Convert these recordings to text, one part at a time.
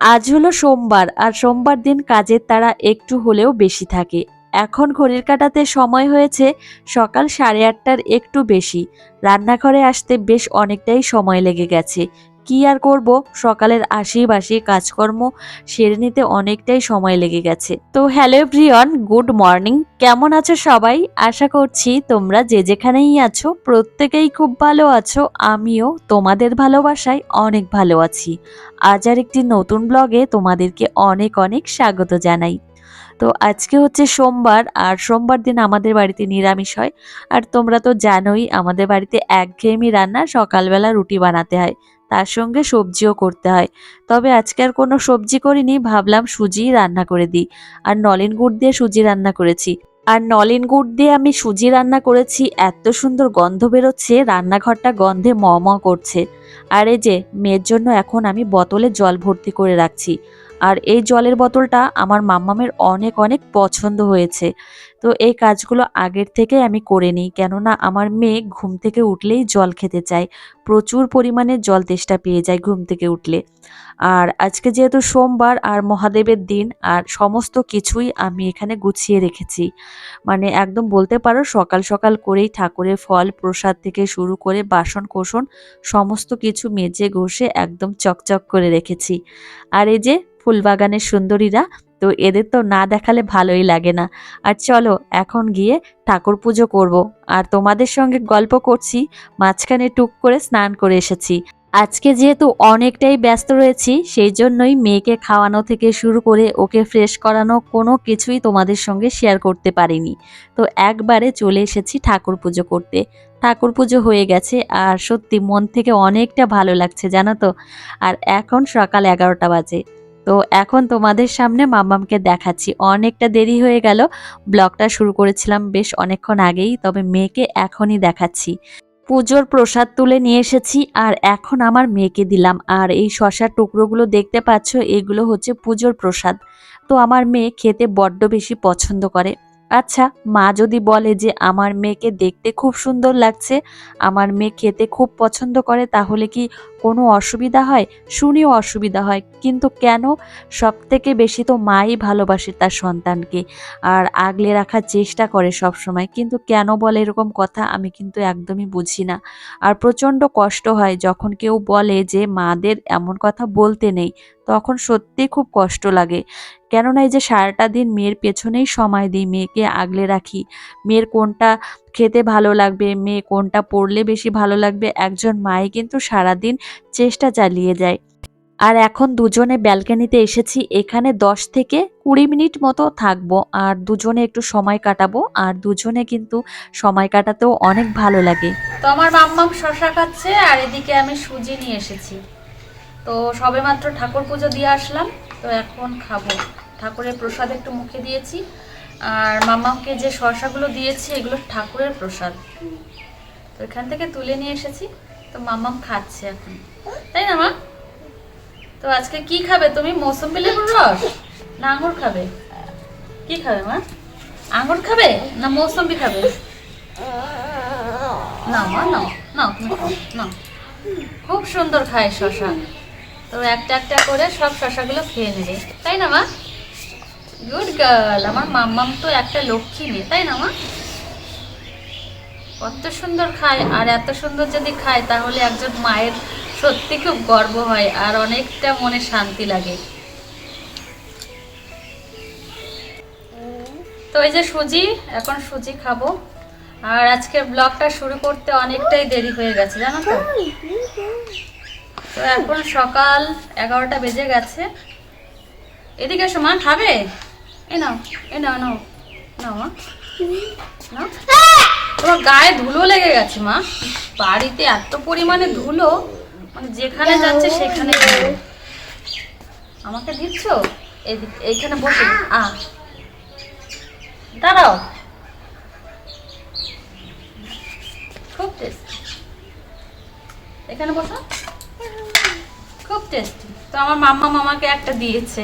আজ হলো সোমবার, আর সোমবার দিন কাজের তারা একটু হলেও বেশি থাকে। এখন ঘড়ির কাটাতে সময় হয়েছে সকাল সাড়ে আটটার একটু বেশি। রান্নাঘরে আসতে বেশ অনেকটাই সময় লেগে গেছে। কি আর করব? সকালের আশি বাসি কাজকর্ম সেরে নিতে অনেকটাই সময় লেগে গেছে। তো হ্যালো এভরিওয়ান, গুড মর্নিং। কেমন আছো সবাই? আশা করছি তোমরা যে যেখানেই আছো, প্রত্যেকেই খুব ভালো আছো। আমিও তোমাদের ভালোবাসায় অনেক ভালো আছি। আজ আর একটি নতুন ব্লগে তোমাদেরকে অনেক অনেক স্বাগত জানাই। তো আজকে হচ্ছে সোমবার, আর সোমবার দিন আমাদের বাড়িতে নিরামিষ হয়। আর তোমরা তো জানোই, আমাদের বাড়িতে একঘেয়েমি রান্না সকালবেলা রুটি বানাতে হয়। তার সঙ্গে সবজিও করতে হয়। তবে আজকে আর কোনো সবজি করিনি, ভাবলাম সুজি রান্না করে দিই। আর নলিন গুড় দিয়ে সুজি রান্না করেছি। আর নলিন গুড় দিয়ে আমি সুজি রান্না করেছি, এত সুন্দর গন্ধ বেরোচ্ছে, রান্নাঘরটা গন্ধে ম করছে। আর এই যে, মেয়ের জন্য এখন আমি বোতলে জল ভর্তি করে রাখছি। আর এই জলের বোতলটা আমার মাম্মামের অনেক অনেক পছন্দ হয়েছে। তো এই কাজগুলো আগের থেকে আমি করে নিই, কেননা আমার মেয়ে ঘুম থেকে উঠলেই জল খেতে চায়। প্রচুর পরিমাণে জল তেষ্টা পেয়ে যায় ঘুম থেকে উঠলে। আর আজকে যেহেতু সোমবার আর মহাদেবের দিন, আর সমস্ত কিছুই আমি এখানে গুছিয়ে রেখেছি। মানে একদম বলতে পারো সকাল সকাল করেই ঠাকুরের ফল, প্রসাদ থেকে শুরু করে বাসন কোসন, সমস্ত কিছু মেজে ঘষে একদম চকচক করে রেখেছি। আর এই যে ফুলবাগানের সুন্দরীরা, তো এদের তো না দেখালে ভালোই লাগে না। আর চলো, এখন গিয়ে ঠাকুর পুজো করব। আর তোমাদের সঙ্গে গল্প করছি, মাঝখানে টুক করে স্নান করে এসেছি। আজকে যেহেতু অনেকটাই ব্যস্ত রয়েছি, সেই জন্যই মেয়েকে খাওয়ানো থেকে শুরু করে ওকে ফ্রেশ করানো কোনো কিছুই তোমাদের সঙ্গে শেয়ার করতে পারিনি। তো একবারে চলে এসেছি ঠাকুর পুজো করতে। ঠাকুর পুজো হয়ে গেছে, আর সত্যি মন থেকে অনেকটা ভালো লাগছে, জানো তো? আর এখন সকাল এগারোটা বাজে। তো এখন তোমাদের সামনে মামামকে দেখাচ্ছি। অনেকটা দেরি হয়ে গেল। ব্লগটা শুরু করেছিলাম বেশ অনেকক্ষণ আগেই, তবে মেয়েকে এখনই দেখাচ্ছি। পুজোর প্রসাদ তুলে নিয়ে এসেছি আর এখন আমার মেয়েকে দিলাম। আর এই শশার টুকরোগুলো দেখতে পাচ্ছ, এগুলো হচ্ছে পুজোর প্রসাদ। তো আমার মেয়ে খেতে বড্ড বেশি পছন্দ করে। আচ্ছা মা যদি বলে যে আমার মেয়েকে দেখতে খুব সুন্দর লাগছে, আমার মেয়ে খেতে খুব পছন্দ করে, তাহলে কি কোনো অসুবিধা হয়? শুনেও অসুবিধা হয়। কিন্তু কেন? সব থেকে বেশি তো মাই ভালোবাসে তার সন্তানকে আর আগলে রাখার চেষ্টা করে সব সময় কিন্তু কেন বলে এরকম কথা আমি কিন্তু একদমই বুঝি না। আর প্রচণ্ড কষ্ট হয় যখন কেউ বলে যে মাদের এমন কথা বলতে নেই। তখন সত্যি খুব কষ্ট লাগে। কেননা এই যে সারাটা দিন মেয়ের পেছনেই সময় দিই, মেয়েকে আগলে রাখি। মেয়ের কোনটা খেতে ভালো লাগবে, মেয়ে কোনটা পড়লে বেশি ভালো লাগবে, একজন মাই কিন্তু সারাদিন চেষ্টা চালিয়ে যায়। আর এখন দুজনে ব্যালকানিতে এসেছি, এখানে দশ থেকে কুড়ি মিনিট মতো থাকব। আর দুজনে একটু সময় কাটাবো, আর দুজনে কিন্তু সময় কাটাতেও অনেক ভালো লাগে। তো আমার মাম্মাম শশা খাচ্ছে, আর এদিকে আমি সুজি নিয়ে এসেছি। তো সবেমাত্র ঠাকুর পুজো দিয়ে আসলাম, তো এখন খাব। ঠাকুরের প্রসাদ একটু মুখে দিয়েছি, আর মাম্মাকে যে শশাগুলো দিয়েছি, এগুলো ঠাকুরের প্রসাদ। তো এখান থেকে তুলে নিয়ে এসেছি, তো মাম্মাম খাচ্ছে এখন। তাই না, মা? তো আজকে কি খাবে তুমি? মৌসুমি লেবুর রস না আঙুর খাবে? কি খাবে, মা? আঙুর খাবে না মৌসুম্বি খাবে? না মা, নাও তুমি খাও খুব সুন্দর খায় শশা তো একটা একটা করে সব শশাগুলো খেয়ে নেবে তাই না, মা? গুড গার্ল আমার মাম্মাম তো একটা লক্ষ্মী মেয়ে, তাই না, মা? কত সুন্দর খায়, আর এত সুন্দর যদি খায়, তাহলে একজন মায়ের সত্যি খুব গর্ব হয়, আর অনেকটা মনে শান্তি লাগে। তো এই যে সুজি, এখন সুজি খাব। আর আজকের ব্লগটা শুরু করতে অনেকটাই দেরি হয়ে গেছে, জানো তো? তো এখন সকাল এগারোটা বেজে গেছে। এদিকে এসো, মা, খাবে? এ নাও এ নাও নাও নাও, মা। নাও। তোমার গায়ে ধুলো লেগে গেছে, মা। বাড়িতে এত পরিমাণে ধুলো মানে যেখানে যাচ্ছে সেখানে আমাকে দিচ্ছ? এইখানে বসে। আ। দাঁড়াও। খুব টেস্টি এখানে বসো। টেস্টি তো আমার মাম্মা মামাকে একটা দিয়েছে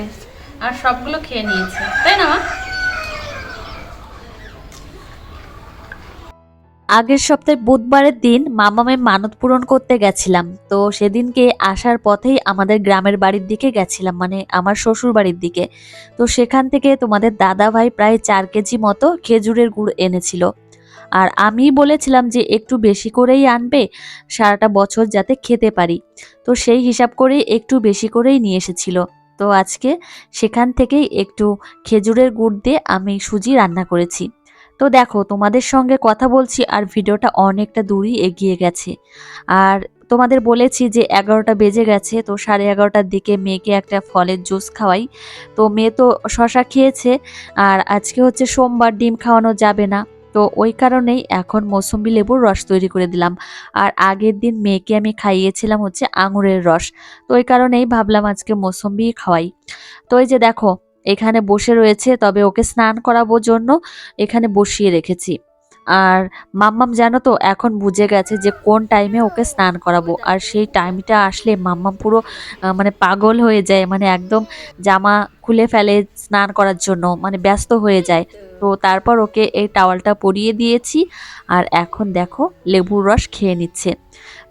আর সবগুলো খেয়ে নিয়েছে। তাই না আগের সপ্তাহে বুধবারের দিন মামামের মানত পূরণ করতে গেছিলাম। তো সেদিনকে আসার পথেই আমাদের গ্রামের বাড়ির দিকে গেছিলাম মানে আমার শ্বশুর বাড়ির দিকে। তো সেখান থেকে তোমাদের দাদা ভাই প্রায় চার কেজি মতো খেজুরের গুড় এনেছিল। আর আমি বলেছিলাম যে একটু বেশি করেই আনবে, সারাটা বছর যাতে খেতে পারি। তো সেই হিসাব করেই একটু বেশি করেই নিয়ে এসেছিল। তো আজকে সেখান থেকেই একটু খেজুরের গুড় দিয়ে আমি সুজি রান্না করেছি। তো দেখো, তোমাদের সঙ্গে কথা বলছি আর ভিডিওটা অনেকটা দূরই এগিয়ে গেছে। আর তোমাদের বলেছি যে এগারোটা বেজে গেছে, তো সাড়ে এগারোটার দিকে মেয়েকে একটা ফলের জুস খাওয়াই। তো মেয়ে তো শশা খেয়েছে, আর আজকে হচ্ছে সোমবার ডিম খাওয়ানো যাবে না। তো ওই কারণেই এখন মৌসুম্বি লেবুর রস তৈরি করে দিলাম। আর আগের দিন মেয়েকে আমি খাইয়েছিলাম হচ্ছে আঙুরের রস। তো ওই কারণেই ভাবলাম আজকে মৌসুম্বি খাওয়াই। তো এই যে দেখো, এখানে বসে রয়েছে, তবে ওকে স্নান করাবো জন্য এখানে বসিয়ে রেখেছি। আর মাম্মাম জানো তো, এখন বুঝে গেছে যে কোন টাইমে ওকে স্নান করাবো। আর সেই টাইমটা আসলে মাম্মাম পুরো মানে পাগল হয়ে যায় মানে একদম জামা খুলে ফেলে স্নান করার জন্য মানে ব্যস্ত হয়ে যায়। তো তারপর ওকে এই টাওয়ালটা পরিয়ে দিয়েছি। আর এখন দেখো লেবুর রস খেয়ে নিচ্ছে।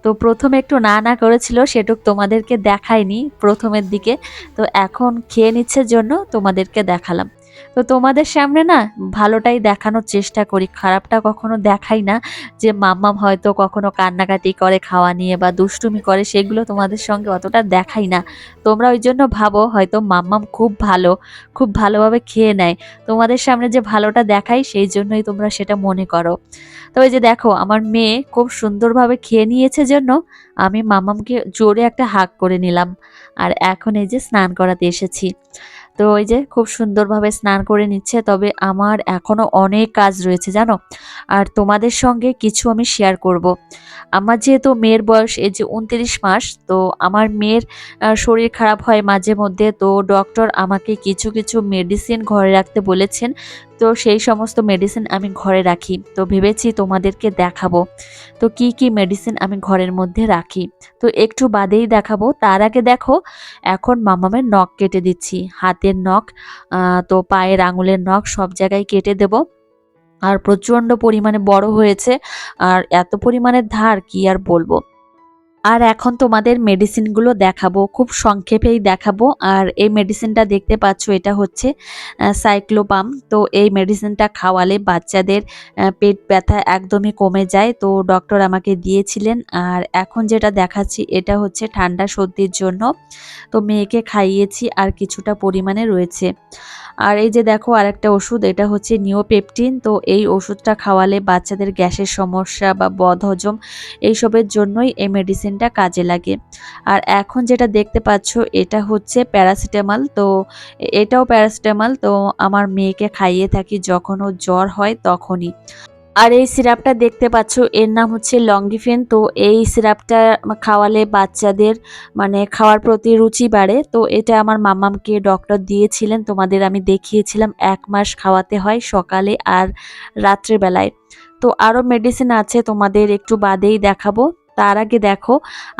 তো প্রথমে একটু না না করেছিল, সেটুক তোমাদেরকে দেখায়নি প্রথমের দিকে। তো এখন খেয়ে নিচ্ছে জন্য তোমাদেরকে দেখালাম। তো তোমাদের সামনে না ভালোটাই দেখানোর চেষ্টা করি। খারাপটা কখনো দেখাই না যে মাম্মাম হয়তো কখনো কান্নাকাটি করে, খাওয়া নিয়ে বা দুষ্টুমি করে, সেগুলো তোমাদের সঙ্গে অতটা দেখাই না। তোমরা ওই জন্য ভাবো হয়তো মাম্মাম খুব ভালো, খুব ভালোভাবে খেয়ে নেয়। তোমাদের সামনে যে ভালোটা দেখাই, সেই জন্যই তোমরা সেটা মনে করো। তো যে দেখো, আমার মেয়ে খুব সুন্দরভাবে খেয়ে নিয়েছে জন্য আমি মামামকে জোরে একটা হাক করে নিলাম। আর এখন এই যে স্নান করাতে এসেছি। তো ওই যে খুব সুন্দরভাবে স্নান করে নিচ্ছে, তবে আমার এখনও অনেক কাজ রয়েছে, জানো আর তোমাদের সঙ্গে কিছু আমি শেয়ার করব। আমার যেহেতু মেয়ের বয়স এই যে উনত্রিশ মাস, তো আমার মেয়ের শরীর খারাপ হয় মাঝে মধ্যে, তো ডক্টর আমাকে কিছু কিছু মেডিসিন ঘরে রাখতে বলেছেন তো সেই সমস্ত মেডিসিন আমি ঘরে রাখি। তো ভেবেছি তোমাদেরকে দেখাবো। তো কি কি মেডিসিন আমি ঘরের মধ্যে রাখি? তো একটু বাদেই দেখাবো। তার আগে দেখো, এখন মামামের নখ কেটে দিচ্ছি। হাতের নখ তো পায়ের আঙুলের নখ সব জায়গায় কেটে দেব। আর প্রচণ্ড পরিমাণে বড় হয়েছে। আর এত পরিমাণে ধার কি আর বলব? আর এখন তোমাদের মেডিসিনগুলো দেখাবো, খুব সংক্ষেপেই দেখাবো। আর এই মেডিসিনটা দেখতে পাচ্ছ, এটা হচ্ছে সাইক্লোপাম তো এই মেডিসিনটা খাওয়ালে বাচ্চাদের পেট ব্যথা একদমই কমে যায়। তো ডক্টর আমাকে দিয়েছিলেন। আর এখন যেটা দেখাচ্ছি, এটা হচ্ছে ঠান্ডা সর্দির জন্য। তো মেয়েকে খাইয়েছি, আর কিছুটা পরিমাণে রয়েছে। আর এই যে দেখো, আরেকটা ওষুধ, এটা হচ্ছে নিওপেপটিন। তো এই ওষুধটা খাওয়ালে বাচ্চাদের গ্যাসের সমস্যা বা বদহজম, এইসবের জন্যই এই মেডিসিনটা কাজে লাগে। আর এখন যেটা দেখতে পাচ্ছ, এটা হচ্ছে প্যারাসিটামল। তো এটাও প্যারাসিটামল। তো আমার মেয়েকে খাইয়ে থাকি, যখন ওর জ্বর হয় তখনই। আর এই সিরাপটা দেখতে পাচ্ছ, এর নাম হচ্ছে লঙ্গিফেন তো এই সিরাপটা খাওয়ালে বাচ্চাদের মানে খাওয়ার প্রতি রুচি বাড়ে। তো এটা আমার মামামকে ডক্টর দিয়েছিলেন। তোমাদের আমি দেখিয়েছিলাম, এক মাস খাওয়াতে হয় সকালে আর রাত্রেবেলায় তো আরও মেডিসিন আছে, তোমাদের একটু বাদেই দেখাবো। তার আগে দেখো,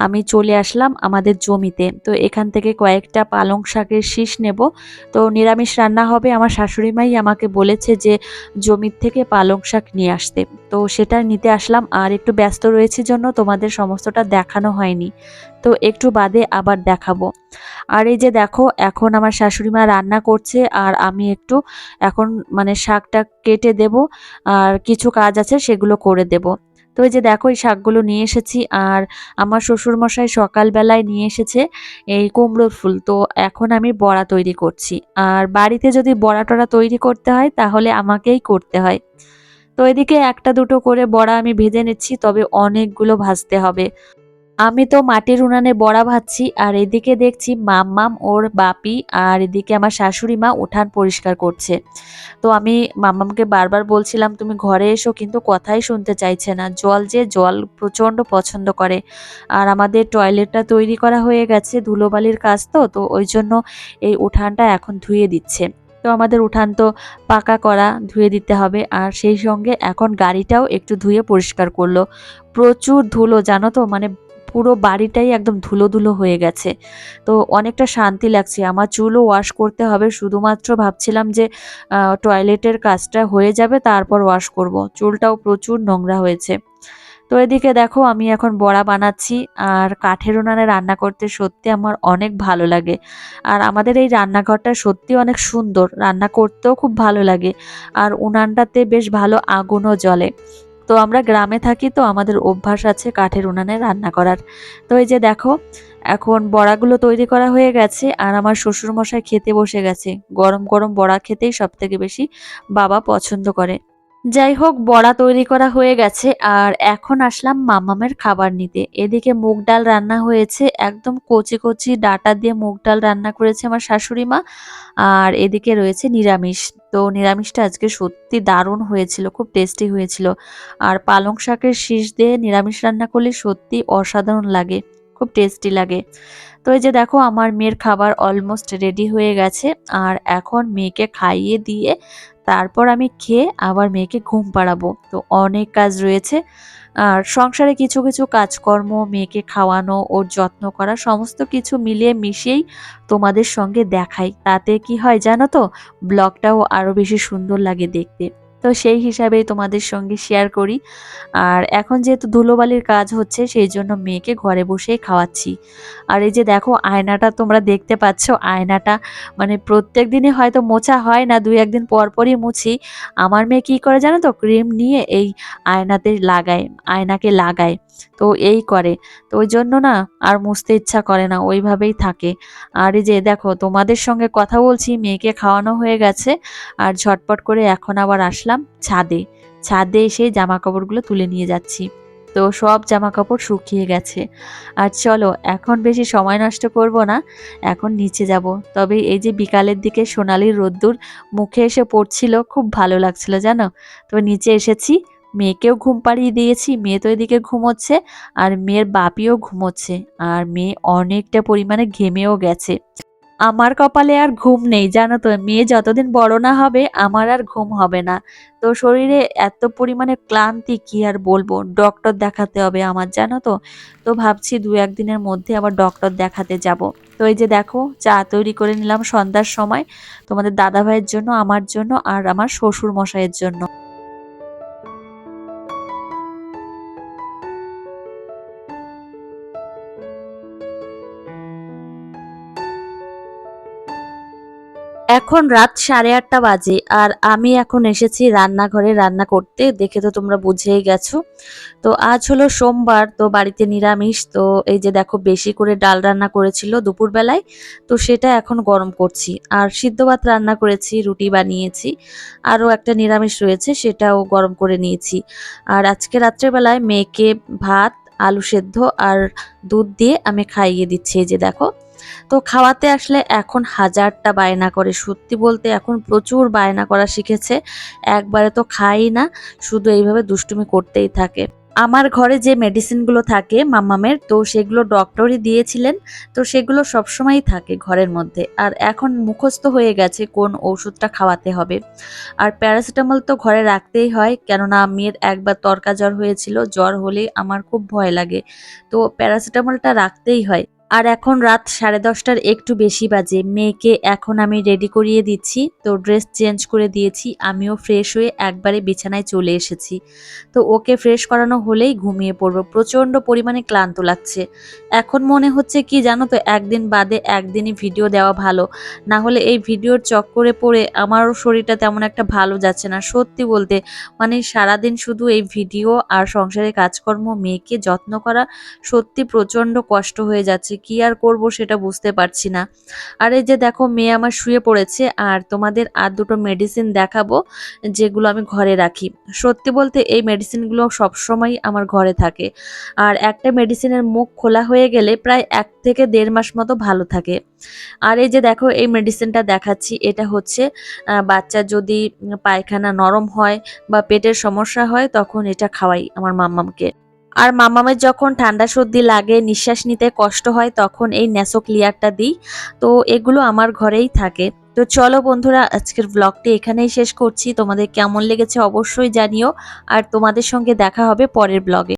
আমি চলে আসলাম আমাদের জমিতে। তো এখান থেকে কয়েকটা পালং শাকের শীষ নেব। তো নিরামিষ রান্না হবে। আমার শাশুড়ি মাই আমাকে বলেছে যে, জমির থেকে পালং শাক নিয়ে আসতে। তো সেটা নিতে আসলাম। আর একটু ব্যস্ত রয়েছে জন্য তোমাদের সমস্তটা দেখানো হয়নি। তো একটু বাদে আবার দেখাবো। আর এই যে দেখো, এখন আমার শাশুড়ি মা রান্না করছে। আর আমি একটু এখন মানে শাকটা কেটে দেব। আর কিছু কাজ আছে সেগুলো করে দেব। তো এই যে দেখো, এই শাকগুলো নিয়ে এসেছি আর আমার শ্বশুরমশাই সকালবেলায় নিয়ে এসেছে এই কুমড়োর ফুল। তো এখন আমি বড়া তৈরি করছি। আর বাড়িতে যদি বড়া টড়া তৈরি করতে হয়, তাহলে আমাকেই করতে হয়। তো এদিকে একটা দুটো করে বড়া আমি ভেজে নিচ্ছি, তবে অনেকগুলো ভাজতে হবে। আমি তো মাটির উনানে বড়া ভাজছি, আর এদিকে দেখছি মাম্মাম, ওর বাপি, আর এদিকে আমার শাশুড়ি মা উঠান পরিষ্কার করছে। তো আমি মাম্মামকে বারবার বলছিলাম, তুমি ঘরে এসো, কিন্তু কথাই শুনতে চাইছে না। জল যে জল প্রচণ্ড পছন্দ করে। আর আমাদের টয়লেটটা তৈরি করা হয়ে গেছে, ধুলোবালির কাজ তো তো ওই জন্য এই উঠানটা এখন ধুয়ে দিচ্ছে। তো আমাদের উঠান তো পাকা করা, ধুয়ে দিতে হবে। আর সেই সঙ্গে এখন গাড়িটাও একটু ধুয়ে পরিষ্কার করল। প্রচুর ধুলো, জানো তো? মানে পুরো বাড়িটাই একদম ধুলো ধুলো হয়ে গেছে। তো অনেকটা শান্তি লাগছে। আমার চুলও ওয়াশ করতে হবে। শুধুমাত্র ভাবছিলাম যে টয়লেটের কাজটা হয়ে যাবে, তারপর ওয়াশ করব। চুলটাও প্রচুর নোংরা হয়েছে। তো এদিকে দেখো, আমি এখন বড়া বানাচ্ছি। আর কাঠের উনানে রান্না করতে সত্যি আমার অনেক ভালো লাগে। আর আমাদের এই রান্নাঘরটা সত্যি অনেক সুন্দর। রান্না করতেও খুব ভালো লাগে। আর উনানটাতে বেশ ভালো আগুনও জ্বলে। তো আমরা গ্রামে থাকি, তো আমাদের অভ্যাস আছে কাঠের উনানে রান্না করার। তো এই যে দেখো, এখন বড়াগুলো তৈরি করা হয়ে গেছে আর আমার শ্বশুরমশাই খেতে বসে গেছে। গরম গরম বড়া খেতেই সব থেকে বেশি বাবা পছন্দ করে। যাই হোক বড়া তৈরি করা হয়ে গেছে আর এখন আসলাম মামামের খাবার নিতে। এদিকে মুগ ডাল রান্না হয়েছে, একদম কচি কচি ডাটা দিয়ে মুগ ডাল রান্না করেছে আমার শাশুড়ি মা। আর এদিকে রয়েছে নিরামিষ। তো নিরামিষটা আজকে সত্যি দারুণ হয়েছিল, খুব টেস্টি হয়েছিল। আর পালং শাকের শীষ দিয়ে নিরামিষ রান্না করলে সত্যি অসাধারণ লাগে, খুব টেস্টি লাগে। তো এই যে দেখো, আমার মেয়ের খাবার অলমোস্ট রেডি হয়ে গেছে। আর এখন মেয়েকে খাইয়ে দিয়ে তারপর আমি খেয়ে আবার মেয়েকে ঘুম পাড়াবো। তো অনেক কাজ রয়েছে। আর সংসারে কিছু কিছু কাজকর্ম, মেয়েকে খাওয়ানো, ওর যত্ন করা, সমস্ত কিছু মিলিয়ে মিশিয়েই তোমাদের সঙ্গে দেখাই। তাতে কি হয় জানো তো? ব্লগটাও আরও বেশি সুন্দর লাগে দেখতে। তো সেই হিসাবেই তোমাদের সঙ্গে শেয়ার করি। আর এখন যেহেতু ধুলোবালির কাজ হচ্ছে, সেই জন্য মেয়েকে ঘরে বসেই খাওয়াচ্ছি। আর এই যে দেখো, আয়নাটা তোমরা দেখতে পাচ্ছ, আয়নাটা মানে প্রত্যেক দিনে হয়তো মোছা হয় না, দুই একদিন পর পরই মুছি। আমার মেয়ে কী করে জানো তো ক্রিম নিয়ে এই আয়নাতে লাগায়, আয়নাকে লাগায়। তো এই করে। তো ওই জন্য না আর মুছতে ইচ্ছা করে না, ওইভাবেই থাকে। আর এই যে দেখো, তোমাদের সঙ্গে কথা বলছি, মেয়েকে খাওয়ানো হয়ে গেছে। আর ঝটপট করে এখন আবার আসলাম ছাদে। ছাদে এসে জামা কাপড়গুলো তুলে নিয়ে যাচ্ছি। তো সব জামা কাপড় শুকিয়ে গেছে। আর চলো, এখন বেশি সময় নষ্ট করব না, এখন নিচে যাব। তবে এই যে বিকালের দিকে সোনালির রোদ্দুর মুখে এসে পড়ছিল, খুব ভালো লাগছিল, জানো? তো নিচে এসেছি মেয়েকেও ঘুম পাড়িয়ে দিয়েছি, মেয়ে তো এদিকে ঘুমোচ্ছে, আর মেয়ের বাপিও ঘুমোচ্ছে, আর মেয়ে অনেকটা পরিমাণে ঘেমেও গেছে। আমার কপালে আর ঘুম নেই, জানো তো, মেয়ে যতদিন বড় না হবে, আমার আর ঘুম হবে না। তো শরীরে এত পরিমাণে ক্লান্তি, কি আর বলব, ডক্টর দেখাতে হবে আমার, জানো তো। তো ভাবছি দু একদিনের মধ্যে আবার ডক্টর দেখাতে যাব। তো এই যে দেখো, চা তৈরি করে নিলাম সন্ধ্যার সময়, তোমাদের দাদা ভাইয়ের জন্য, আমার জন্য, আর আমার শ্বশুর মশাইয়ের জন্য। এখন রাত সাড়ে আটটা বাজে আর আমি এখন এসেছি রান্নাঘরে রান্না করতে। দেখে তো তোমরা বুঝেই গেছো। তো আজ হলো সোমবার, তো বাড়িতে নিরামিষ। তো এই যে দেখো, বেশি করে ডাল রান্না করেছিল দুপুরবেলায়। তো সেটা এখন গরম করছি। আর সিদ্ধ ভাত রান্না করেছি, রুটি বানিয়েছি। আরও একটা নিরামিষ রয়েছে, সেটাও গরম করে নিয়েছি। আর আজকে রাত্রেবেলায় মেয়েকে ভাত, আলু সেদ্ধ আর দুধ দিয়ে আমি খাইয়ে দিচ্ছি। এই যে দেখো তো খাওয়াতে আসলে এখন হাজারটা বায়না করে। সত্যি বলতে এখন প্রচুর বায়না করা শিখেছে। একবারে তো খাই না, শুধু এইভাবে দুষ্টুমি করতেই থাকে। আমার ঘরে যে মেডিসিনগুলো থাকে মাম্মামের তো সেগুলো ডক্টরই দিয়েছিলেন, তো সেগুলো সবসময়ই থাকে ঘরের মধ্যে। আর এখন মুখস্থ হয়ে গেছে কোন ওষুধটা খাওয়াতে হবে। আর প্যারাসিটামল তো ঘরে রাখতেই হয়, কেননা মেয়ের একবার তরকা জ্বর হয়েছিল, জ্বর হলে আমার খুব ভয় লাগে। তো প্যারাসিটামলটা রাখতেই হয়। আর এখন রাত সাড়ে দশটার একটু বেশি বাজে। মেয়েকে এখন আমি রেডি করিয়ে দিচ্ছি। তো ড্রেস চেঞ্জ করে দিয়েছি। আমিও ফ্রেশ হয়ে একবারে বিছানায় চলে এসেছি। তো ওকে ফ্রেশ করানো হলেই ঘুমিয়ে পড়ব। প্রচণ্ড পরিমাণে ক্লান্ত লাগছে। এখন মনে হচ্ছে কি জানো তো, একদিন বাদে একদিনই ভিডিও দেওয়া ভালো। না হলে এই ভিডিওর চক্করে পড়ে আমারও শরীরটা তেমন একটা ভালো যাচ্ছে না। সত্যি বলতে মানে সারাদিন শুধু এই ভিডিও আর সংসারের কাজকর্ম, মেয়েকে যত্ন করা সত্যি প্রচণ্ড কষ্ট হয়ে যাচ্ছে। কি আর করব সেটা বুঝতে পারছি না। আর এই যে দেখো, মেয়ে আমার শুয়ে পড়েছে, আর তোমাদের আর দুটো মেডিসিন দেখাবো, যেগুলো আমি ঘরে রাখি। সত্যি বলতে এই মেডিসিনগুলো সবসময় আমার ঘরে থাকে। আর একটা মেডিসিনের মুখ খোলা হয়ে গেলে প্রায় এক থেকে দেড় মাস মতো ভালো থাকে। আর এই যে দেখো, এই মেডিসিনটা দেখাচ্ছি, এটা হচ্ছে বাচ্চা যদি পায়খানা নরম হয় বা পেটের সমস্যা হয়, তখন এটা খাওয়াই আমার মাম্মামকে। আর মামামের যখন ঠান্ডা সর্দি লাগে, নিঃশ্বাস নিতে কষ্ট হয়, তখন এই ন্যাসো ক্লিয়ারটা দিই। তো এগুলো আমার ঘরেই থাকে। তো চলো বন্ধুরা, আজকের ব্লগটি এখানেই শেষ করছি। তোমাদের কেমন লেগেছে অবশ্যই জানিও। আর তোমাদের সঙ্গে দেখা হবে পরের ব্লগে